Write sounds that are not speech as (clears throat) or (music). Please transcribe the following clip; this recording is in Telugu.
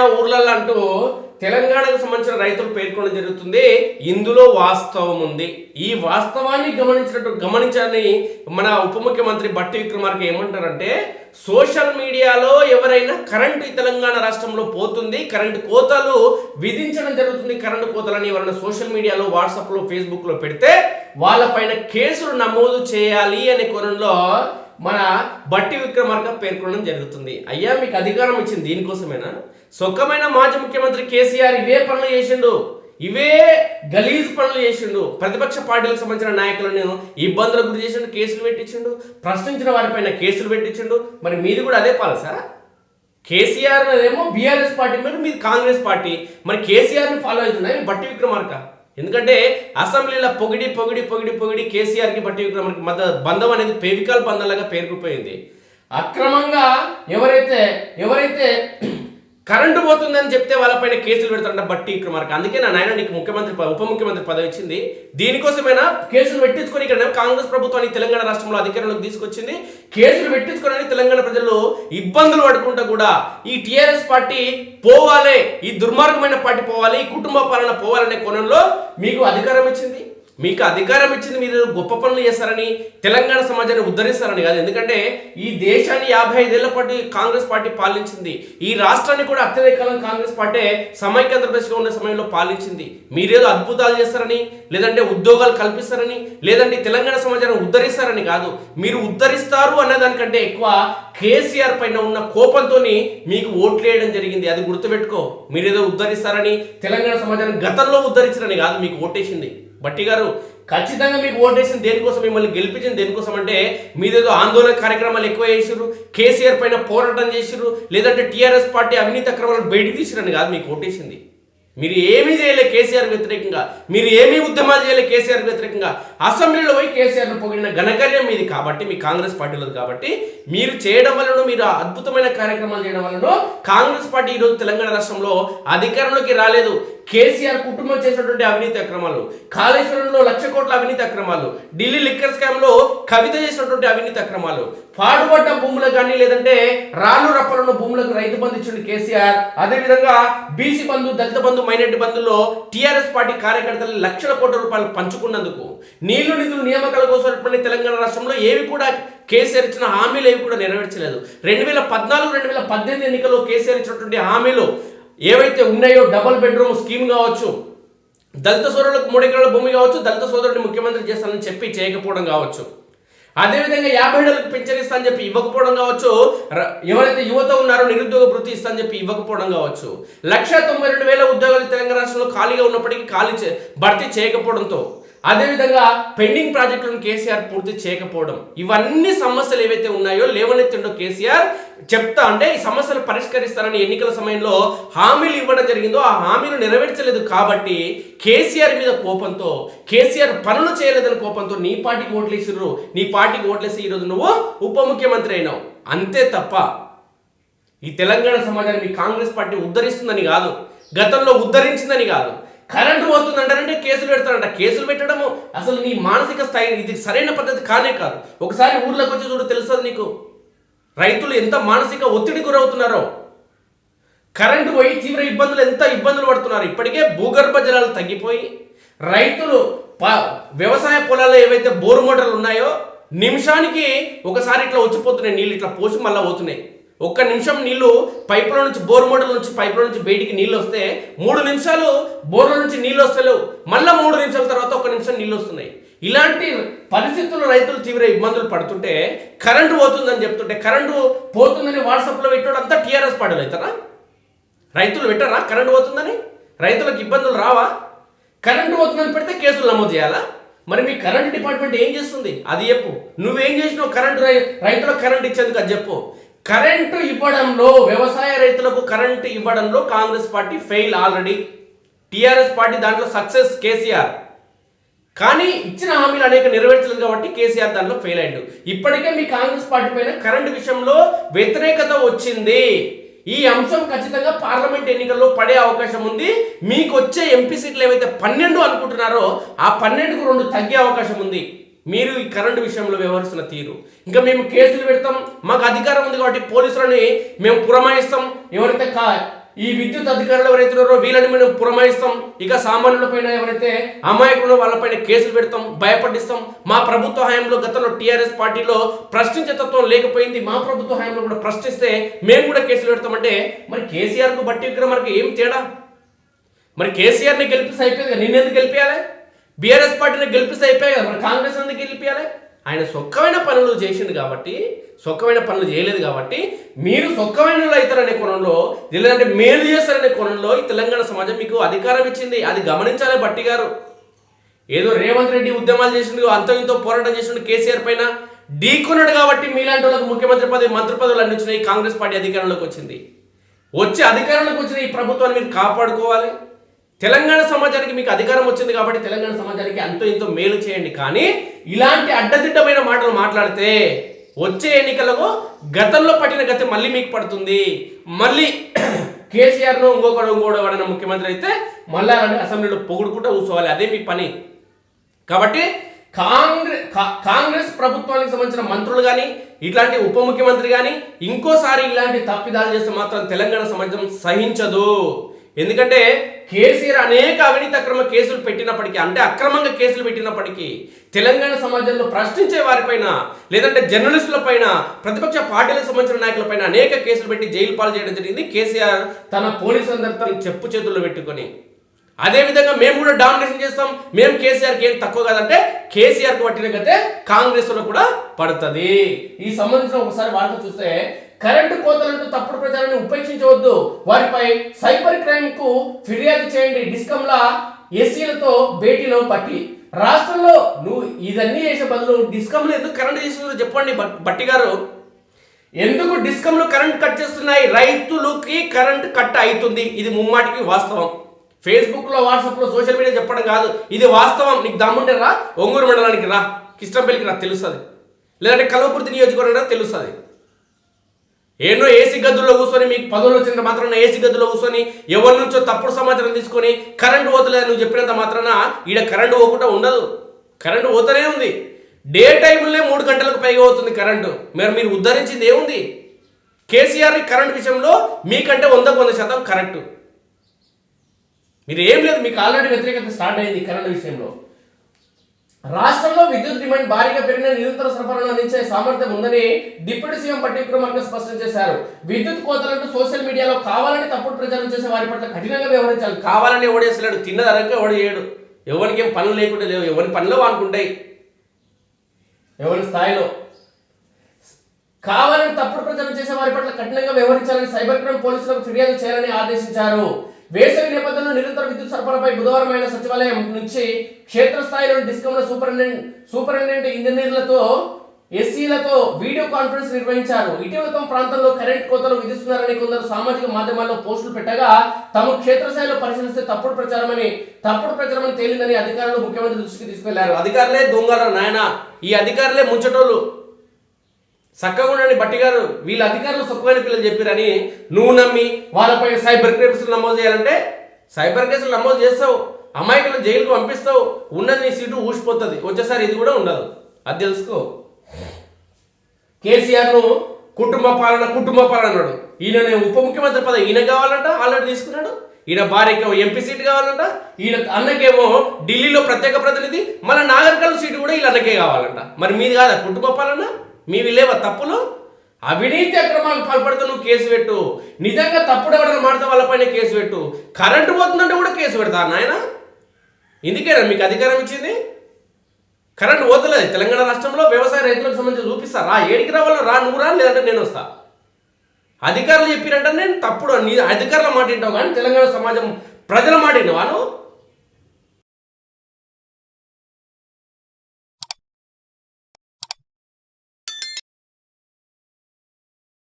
ఏదైనా ఊర్లలో అంటూ తెలంగాణకు సంబంధించిన రైతులు పేర్కొనడం జరుగుతుంది. ఇందులో వాస్తవం ఉంది. ఈ వాస్తవాన్ని గమనించినట్టు గమనించాలని మన ఉప ముఖ్యమంత్రి బట్టి విక్రమార్క ఏమంటారంటే సోషల్ మీడియాలో ఎవరైనా కరెంటు తెలంగాణ రాష్ట్రంలో పోతుంది కరెంటు కోతలు విధించడం జరుగుతుంది కరెంటు కోతలని ఎవరైనా సోషల్ మీడియాలో వాట్సాప్లో ఫేస్బుక్లో పెడితే వాళ్ళపైన కేసులు నమోదు చేయాలి అనే కోణంలో మన బట్టి విక్రమార్క పేర్కొనడం జరుగుతుంది. అయ్యా మీకు అధికారం ఇచ్చింది దీనికోసమేనా? సొక్కమైన మాజీ ముఖ్యమంత్రి కేసీఆర్ ఇవే పనులు చేసిండు. ఇవే గలీజ్ పనులు చేసిండు. ప్రతిపక్ష పార్టీలకు సంబంధించిన నాయకులను ఇబ్బందులకు గురి చేసిండు కేసులు పెట్టించిండు. ప్రశ్నించిన వారిపైన కేసులు పెట్టించిండు. మరి మీది కూడా అదే పాలసా? కేసీఆర్ ఏమో బీఆర్ఎస్ పార్టీ మీద మీది కాంగ్రెస్ పార్టీ. మరి కేసీఆర్ని ఫాలో అవుతున్నాయి బట్టి విక్రమార్క? ఎందుకంటే అసెంబ్లీలో పొగిడి పొగిడి పొగిడి పొగిడి కేసీఆర్కి బట్టి విక్రమార్క మధ్య బంధం అనేది పేవికాల బంధంలాగా పేరుకుపోయింది. అక్రమంగా ఎవరైతే ఎవరైతే కరెంటు పోతుందని చెప్తే వాళ్ళపైన కేసులు పెడతారంట బట్టి విక్రమార్క అందుకే నా నాయన నీకు ముఖ్యమంత్రి ఉప ముఖ్యమంత్రి పదవి ఇచ్చింది. దీనికోసమైనా కేసులు పెట్టించుకొని ఇక్కడ కాంగ్రెస్ ప్రభుత్వాన్ని తెలంగాణ రాష్ట్రంలో అధికారంలోకి తీసుకొచ్చింది. కేసులు పెట్టించుకొని తెలంగాణ ప్రజలు ఇబ్బందులు పడుకుంటా కూడా ఈ టీఆర్ఎస్ పార్టీ పోవాలి ఈ దుర్మార్గమైన పార్టీ పోవాలి ఈ కుటుంబ పాలన పోవాలనే కోణంలో మీకు అధికారం ఇచ్చింది. మీకు అధికారం ఇచ్చింది మీరు గొప్ప పనులు చేస్తారని తెలంగాణ సమాజాన్ని ఉద్ధరిస్తారని కాదు. ఎందుకంటే ఈ దేశాన్ని యాభై ఐదేళ్ళ పాటు కాంగ్రెస్ పార్టీ పాలించింది. ఈ రాష్ట్రాన్ని కూడా అత్యధిక కాలం కాంగ్రెస్ పార్టీ సమైక్య ఆంధ్రప్రదేశ్గా ఉన్న సమయంలో పాలించింది. మీరేదో అద్భుతాలు చేస్తారని లేదంటే ఉద్యోగాలు కల్పిస్తారని లేదంటే తెలంగాణ సమాజాన్ని ఉద్ధరిస్తారని కాదు. మీరు ఉద్ధరిస్తారు అన్నదానికంటే ఎక్కువ కేసీఆర్ పైన ఉన్న కోపంతో మీకు ఓట్లు వేయడం జరిగింది. అది గుర్తుపెట్టుకో. మీరేదో ఉద్ధరిస్తారని తెలంగాణ సమాజాన్ని గతంలో ఉద్ధరించారని కాదు మీకు ఓటేసింది. బట్టి గారు ఖచ్చితంగా మీకు ఓటేసింది దేనికోసం? మిమ్మల్ని గెలిపించింది దేనికోసం అంటే మీదేదో ఆందోళన కార్యక్రమాలు ఎక్కువ చేసిర్రు కేసీఆర్ పైన పోరాటం చేసిర్రు లేదంటే టీఆర్ఎస్ పార్టీ అవినీతి అక్రమాలను బయటికి తీసిరని కాదు మీకు ఓటేసింది మీరు ఏమీ చేయలే కేసీఆర్ వ్యతిరేకంగా మీరు ఏమీ ఉద్యమాలు చేయలే కేసీఆర్ వ్యతిరేకంగా అసెంబ్లీలో పోయి కేసీఆర్ను పొగిడిన ఘనకార్యం మీది కాబట్టి మీ కాంగ్రెస్ పార్టీలో కాబట్టి మీరు చేయడం వలన మీరు అద్భుతమైన కార్యక్రమాలు చేయడం వలన కాంగ్రెస్ పార్టీ ఈరోజు తెలంగాణ రాష్ట్రంలో అధికారంలోకి రాలేదు. కేసీఆర్ కుటుంబం చేసినటువంటి అవినీతి అక్రమాలు కాళేశ్వరంలో లక్ష కోట్ల అవినీతి అక్రమాలు ఢిల్లీ లిక్కర్ స్కామ్లో కవిత చేసినటువంటి అవినీతి అక్రమాలు పాడుపడ్డ భూములకు కానీ లేదంటే రాళ్ళు రప్పలున్న భూములకు రైతు బంధు ఇచ్చిండు కేసీఆర్. అదేవిధంగా బీసీ బంధు దళిత బంధు మైనార్టీ బంధుల్లో టీఆర్ఎస్ పార్టీ కార్యకర్తలు లక్షల కోట్ల రూపాయలు పంచుకున్నందుకు నీళ్ళు నిధులు నియామకాల కోసం తెలంగాణ రాష్ట్రంలో ఏవి కూడా కేసీఆర్ ఇచ్చిన హామీలు ఏవి కూడా నెరవేర్చలేదు. రెండు వేల పద్నాలుగు రెండు వేల పద్దెనిమిది ఎన్నికల్లో కేసీఆర్ ఇచ్చినటువంటి హామీలు ఏవైతే ఉన్నాయో డబుల్ బెడ్రూమ్ స్కీమ్ కావచ్చు దళిత సోదరులకు మూడు ఎకరాల భూమి కావచ్చు దళిత సోదరుడిని ముఖ్యమంత్రి చేస్తానని చెప్పి చేయకపోవడం కావచ్చు. అదేవిధంగా యాభై ఏళ్ళకి పింఛన్ ఇస్తా అని చెప్పి ఇవ్వకపోవడం కావచ్చు. ఎవరైతే యువత ఉన్నారో నిరుద్యోగ వృత్తి ఇస్తా అని చెప్పి ఇవ్వకపోవడం కావచ్చు. లక్ష తొంభై రెండు వేల ఉద్యోగాలు తెలంగాణ రాష్ట్రంలో ఖాళీగా ఉన్నప్పటికీ ఖాళీ చే- భర్తీ చేయకపోవడంతో అదేవిధంగా పెండింగ్ ప్రాజెక్టులను కేసీఆర్ పూర్తి చేయకపోవడం ఇవన్నీ సమస్యలు ఏవైతే ఉన్నాయో లేవనెత్తిండో కేసీఆర్ చెప్తా అంటే ఈ సమస్యలు పరిష్కరిస్తారని ఎన్నికల సమయంలో హామీలు ఇవ్వడం జరిగిందో ఆ హామీలు నెరవేర్చలేదు కాబట్టి కేసీఆర్ మీద కోపంతో కేసీఆర్ పనులు చేయలేదని కోపంతో నీ పార్టీకి ఓట్లేసిర్రు నీ పార్టీకి ఓట్లేసి ఈరోజు నువ్వు ఉప ముఖ్యమంత్రి అయినావు. అంతే తప్ప ఈ తెలంగాణ సమాజాన్ని కాంగ్రెస్ పార్టీ ఉద్ధరిస్తుందని కాదు గతంలో ఉద్ధరించిందని కాదు కరెంటు పోతుందంటారంటే కేసులు పెడతారంట. కేసులు పెట్టడము అసలు నీ మానసిక స్థాయి ఇది సరైన పద్ధతి కానే కాదు. ఒకసారి ఊర్లోకి వచ్చి చూడు తెలుస్తుంది నీకు. రైతులు ఎంత మానసిక ఒత్తిడి గురవుతున్నారో. కరెంటు పోయి తీవ్ర ఇబ్బందులు ఎంత ఇబ్బందులు పడుతున్నారు. ఇప్పటికే భూగర్భ జలాలు తగ్గిపోయి రైతులు ప- వ్యవసాయ పొలాల్లో ఏవైతే బోరు మోటార్లు ఉన్నాయో నిమిషానికి ఒకసారి ఇట్లా వచ్చిపోతున్నాయి నీళ్ళు ఇట్లా పోసి మళ్ళీ పోతున్నాయి. ఒక్క నిమిషం నీళ్ళు పైపుల నుంచి బోర్ మోటార్ నుంచి పైపుల నుంచి బయటికి నీళ్ళు వస్తే మూడు నిమిషాలు బోర్ల నుంచి నీళ్ళు వస్తలేవు మళ్ళీ మూడు నిమిషాల తర్వాత ఒక నిమిషం నీళ్ళు వస్తున్నాయి. ఇలాంటి పరిస్థితుల్లో రైతులు తీవ్ర ఇబ్బందులు పడుతుంటే కరెంటు పోతుందని చెప్తుంటే కరెంటు పోతుందని వాట్సాప్లో పెట్టాడు అంతా టీఆర్ఎస్ పాడలు అవుతారా? రైతులు పెట్టరా? కరెంటు పోతుందని? రైతులకు ఇబ్బందులు రావా? కరెంటు పోతుందని పెడితే కేసులు నమోదు చేయాలా? మరి మీ కరెంట్ డిపార్ట్మెంట్ ఏం చేస్తుంది? అది చెప్పు. నువ్వేం చేసినావు? కరెంటు రై- రైతులకు కరెంట్ ఇచ్చేందుకు అది చెప్పు. కరెంటు ఇవ్వడంలో వ్యవసాయ రైతులకు కరెంటు ఇవ్వడంలో Congress party fail already. TRS party దాంట్లో సక్సెస్ కేసీఆర్. కానీ ఇచ్చిన హామీలు అనేక నెరవేర్చలేదు కాబట్టి కేసీఆర్ దాంట్లో ఫెయిల్ అయ్యాడు. ఇప్పటికే మీ కాంగ్రెస్ పార్టీ పైన కరెంటు విషయంలో వ్యతిరేకత వచ్చింది. ఈ అంశం ఖచ్చితంగా పార్లమెంట్ ఎన్నికల్లో పడే అవకాశం ఉంది. మీకు వచ్చే ఎంపీ సీట్లు ఏవైతే పన్నెండు అనుకుంటున్నారో ఆ పన్నెండుకు రెండు తగ్గే అవకాశం ఉంది. మీరు ఈ కరెంటు విషయంలో వ్యవహరిస్తున్న తీరు. ఇంకా మేము కేసులు పెడతాం మాకు అధికారం ఉంది కాబట్టి పోలీసులని మేము పురమాయిస్తాం. ఎవరైతే కా ఈ విద్యుత్ అధికారులు ఎవరైతే ఉన్నారో వీళ్ళని మేము పురమాయిస్తాం. ఇక సామాన్యులపైన ఎవరైతే అమాయకులు వాళ్ళపైన కేసులు పెడతాం భయపడిస్తాం. మా ప్రభుత్వ హయాంలో గతంలో టీఆర్ఎస్ పార్టీలో ప్రశ్నించే తత్వం లేకపోయింది. మా ప్రభుత్వ హయాంలో కూడా ప్రశ్నిస్తే మేము కూడా కేసులు పెడతామంటే మరి కేసీఆర్కు బట్టి విక్రమార్కి ఏం తేడా? మరి కేసీఆర్ని గెలిపిస్తే అయిపోయింది కదా ఎందుకు గెలిపించాలి బీఆర్ఎస్ పార్టీని గెలిపిస్తే అయిపోయాయి కదా మరి కాంగ్రెస్ ఎందుకు గెలిపించాలి ఆయన సొక్కమైన పనులు చేసిండు కాబట్టి సొక్కమైన పనులు చేయలేదు కాబట్టి మీరు సొక్కమైన అవుతారనే కోణంలో లేదంటే మేలు చేస్తారనే కోణంలో ఈ తెలంగాణ సమాజం మీకు అధికారం ఇచ్చింది. అది గమనించాలి బట్టి గారు. ఏదో రేవంత్ రెడ్డి ఉద్యమాలు చేసిండు అంతో ఇంతో పోరాటం చేసిండు కేసీఆర్ పైన. ఢీకొన్నాడు కాబట్టి మీలాంటి వాళ్ళకి ముఖ్యమంత్రి పదవి మంత్రి పదవులు అన్ని వచ్చినాయి కాంగ్రెస్ పార్టీ అధికారంలోకి వచ్చింది. వచ్చి అధికారంలోకి వచ్చిన ఈ ప్రభుత్వాన్ని మీరు కాపాడుకోవాలి. తెలంగాణ సమాజానికి మీకు అధికారం వచ్చింది కాబట్టి తెలంగాణ సమాజానికి అంతో ఇంతో మేలు చేయండి. కానీ ఇలాంటి అడ్డదిడ్డమైన మాటలు మాట్లాడితే వచ్చే ఎన్నికలకు గతంలో పట్టిన గతి మళ్ళీ మీకు పడుతుంది. మళ్ళీ (clears throat) కేసీఆర్ను ఇంకొకడు ఇంకోడు వాడిన ముఖ్యమంత్రి అయితే మళ్ళీ అసెంబ్లీలో పొగుడుకుంటూ కూర్చోవాలి. అదే మీ పని. కాబట్టి కాంగ్రెస్ కాంగ్రెస్ ప్రభుత్వానికి సంబంధించిన మంత్రులు కానీ ఇట్లాంటి ఉప ముఖ్యమంత్రి కానీ ఇంకోసారి ఇలాంటి తప్పిదాలు చేస్తే మాత్రం తెలంగాణ సమాజం సహించదు. ఎందుకంటే కేసీఆర్ అనేక అవినీతి అక్రమ కేసులు పెట్టినప్పటికీ అంటే అక్రమంగా కేసులు పెట్టినప్పటికీ తెలంగాణ సమాజంలో ప్రశ్నించే వారిపైన లేదంటే జర్నలిస్టుల పైన ప్రతిపక్ష పార్టీలకు సంబంధించిన నాయకులపైన అనేక కేసులు పెట్టి జైలు పాలు చేయడం జరిగింది. కేసీఆర్ తన పోలీసులందరితో చెప్పు చేతుల్లో పెట్టుకొని. అదేవిధంగా మేము కూడా డామినేషన్ చేస్తాం. మేము కేసీఆర్కి ఏం తక్కువ కాదంటే కేసీఆర్కి పట్టిన గతే కాంగ్రెస్లో కూడా పడుతుంది. ఈ సంబంధించిన ఒకసారి వార్త చూస్తే కరెంటు కోతలంటూ తప్పుడు ప్రచారాన్ని ఉపేక్షించవద్దు. వారిపై సైబర్ క్రైమ్కు ఫిర్యాదు చేయండి. డిస్కంల ఎస్సీలతో భేటీలో పట్టి రాష్ట్రంలో నువ్వు ఇదన్నీ చేసే బదులు డిస్కంలు ఎందుకు కరెంట్ చేస్తుందో చెప్పండి బట్- బట్టి గారు. ఎందుకు డిస్కంలు కరెంట్ కట్ చేస్తున్నాయి? రైతులకి కరెంట్ కట్ అవుతుంది ఇది ముమ్మాటికి వాస్తవం. ఫేస్బుక్లో వాట్సాప్లో సోషల్ మీడియా చెప్పడం కాదు. ఇది వాస్తవం. నీకు దమ్ముంటే రా. ఒంగూరు మండలానికి రా. కిష్టంపల్లికి రా. తెలుస్తుంది. లేదంటే కల్వకుర్తి నియోజకవర్గం తెలుస్తుంది. ఎన్నో ఏసీ గదుల్లో కూర్చొని మీకు పదవులు వచ్చినంత మాత్రాన ఏసీ గదుల్లో కూర్చొని ఎవరి నుంచో తప్పుడు సమాచారం తీసుకొని కరెంటు పోతలేదు నువ్వు చెప్పినంత మాత్రాన ఈడ కరెంటు పోకుండా ఉండదు. కరెంటు పోతూనే ఉంది. డే టైంలో మూడు గంటలకు పైగా అవుతుంది కరెంటు. మరి మీరు ఉద్ధరించింది ఏముంది? కేసీఆర్ కరెంట్ విషయంలో మీకంటే వందకు వంద శాతం కరెక్టు. మీరు ఏం లేదు మీకు ఆల్రెడీ వ్యతిరేకత స్టార్ట్ అయింది కరెంట్ విషయంలో. రాష్ట్రంలో విద్యుత్ డిమాండ్ భారీగా పెరిగిన నిరంతర సరఫరాను అందించే సామర్థ్యం ఉందని డిప్యూటీ సీఎం పట్టి విక్రమార్క స్పష్టం చేశారు. విద్యుత్ కోతలంటూ సోషల్ మీడియాలో కావాలని తప్పుడు ప్రచారం చేసే వారి పట్ల కఠినంగా వ్యవహరించాలి. కావాలని ఎవడేసలేడు తిన్నదనక ఎవడు చేయడు ఎవరికి ఏం పనులు లేకుండా లేవు ఎవరి పనిలో అనుకుంటాయి ఎవరి స్థాయిలో? కావాలని తప్పుడు ప్రచారం చేసే వారి పట్ల కఠినంగా వ్యవహరించాలని సైబర్ క్రైమ్ పోలీసులకు ఫిర్యాదు చేయాలని ఆదేశించారు. వేసవి నేపథ్యంలో నిరంతర విద్యుత్ సరఫరాపై బుధవారం ఆయన సచివాలయం నుంచి క్షేత్రస్థాయిలో డిస్కంల సూపరింటెండెంట్ సూపరింటెండెంట్ ఇంజనీర్లతో ఎస్సీలతో వీడియో కాన్ఫరెన్స్ నిర్వహించారు. ఇటీవల తమ ప్రాంతంలో కరెంట్ కోతలు విధిస్తున్నారని కొందరు సామాజిక మాధ్యమాల్లో పోస్టులు పెట్టగా తమ క్షేత్రస్థాయిలో పరిశీలిస్తే తప్పుడు ప్రచారమని తప్పుడు ప్రచారమని తేలిందని అధికారులు ముఖ్యమంత్రి దృష్టికి తీసుకెళ్ళారు అధికారులే దొంగల నాయన? ఈ అధికారులే ముంచటోళ్ళు చక్కగా ఉండండి బట్టి గారు. వీళ్ళ అధికారులు సుఖమైన పిల్లలు చెప్పారని నువ్వు నమ్మి వాళ్ళపై సైబర్ కేసులు నమోదు చేయాలంటే సైబర్ కేసులు నమోదు చేస్తావు. అమాయకులను జైలుకు పంపిస్తావు. ఉన్నది నీ సీటు ఊసిపోతుంది వచ్చేసారి ఇది కూడా ఉండదు. అది తెలుసుకో. కేసీఆర్ను కుటుంబ పాలన కుటుంబ పాలన అన్నాడు. ఈయన ఉప ముఖ్యమంత్రి పదవి. ఈయన కావాలంట ఆల్రెడీ తీసుకున్నాడు. ఈయన భార్యకి ఎంపీ సీట్ కావాలంట. ఈయన అన్నకేమో ఢిల్లీలో ప్రత్యేక ప్రతినిధి. మళ్ళీ నాగరికల్ సీటు కూడా వీళ్ళ అన్నకే కావాలంట. మరి మీది కాదా? కుటుంబ పాలన? మీవి లేవా తప్పులు? అవినీతి అక్రమాలు పాల్పడితే నువ్వు కేసు పెట్టు. నిజంగా తప్పుడు ఎవరైనా మాడితే వాళ్ళపైన కేసు పెట్టు. కరెంటు పోతుందంటే కూడా కేసు పెడతా నాయన. ఎందుకేనా మీకు అధికారం ఇచ్చింది? కరెంట్ పోతలేదు. తెలంగాణ రాష్ట్రంలో వ్యవసాయ రైతులకు సంబంధించి చూపిస్తా. రా ఏడికి రావాలో రా నువ్వు రా లేదంటే నేను వస్తా. అధికారులు చెప్పిరంటే నేను తప్పుడు నీ అధికారుల మాట వింటావు కానీ తెలంగాణ సమాజం ప్రజల మాట విన్నావా నువ్వు?